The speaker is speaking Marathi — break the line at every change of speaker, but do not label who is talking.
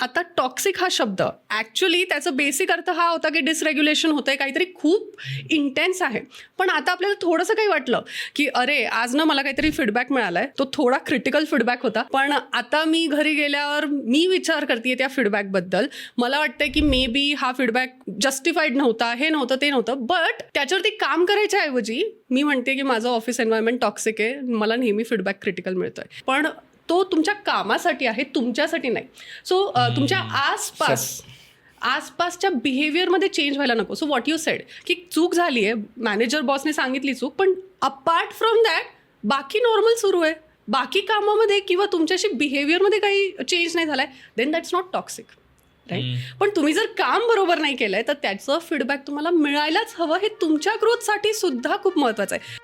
आता टॉक्सिक हा शब्द. ॲक्च्युली त्याचा बेसिक अर्थ हा होता की डिसरेग्युलेशन होतंय काहीतरी खूप इंटेन्स आहे. पण आता आपल्याला थोडंसं काही वाटलं की अरे आज ना मला काहीतरी फीडबॅक मिळालाय. तो थोडा क्रिटिकल फीडबॅक होता. पण आता मी घरी गेल्यावर मी विचार करते त्या फीडबॅकबद्दल मला वाटतंय की मे बी हा फीडबॅक जस्टिफाईड नव्हता हे नव्हतं ते नव्हतं. बट त्याच्यावरती काम करायच्या ऐवजी मी म्हणते की माझं ऑफिस एन्व्हायरमेंट टॉक्सिक आहे. मला नेहमी फीडबॅक क्रिटिकल मिळतोय. पण तो तुमच्या कामासाठी आहे तुमच्यासाठी नाही. सो तुमच्या आसपास आसपासच्या बिहेवियरमध्ये चेंज व्हायला नको. सो व्हॉट यू सेड की चूक झाली आहे मॅनेजर बॉसने सांगितली चूक पण अपार्ट फ्रॉम दॅट बाकी नॉर्मल सुरू आहे. बाकी कामामध्ये किंवा तुमच्याशी बिहेवियरमध्ये काही चेंज नाही झालाय then that's not toxic right पण तुम्ही जर काम बरोबर नाही केलंय तर त्याचं फीडबॅक तुम्हाला मिळायलाच हवं. हे तुमच्या ग्रोथसाठी सुद्धा खूप महत्वाचं आहे.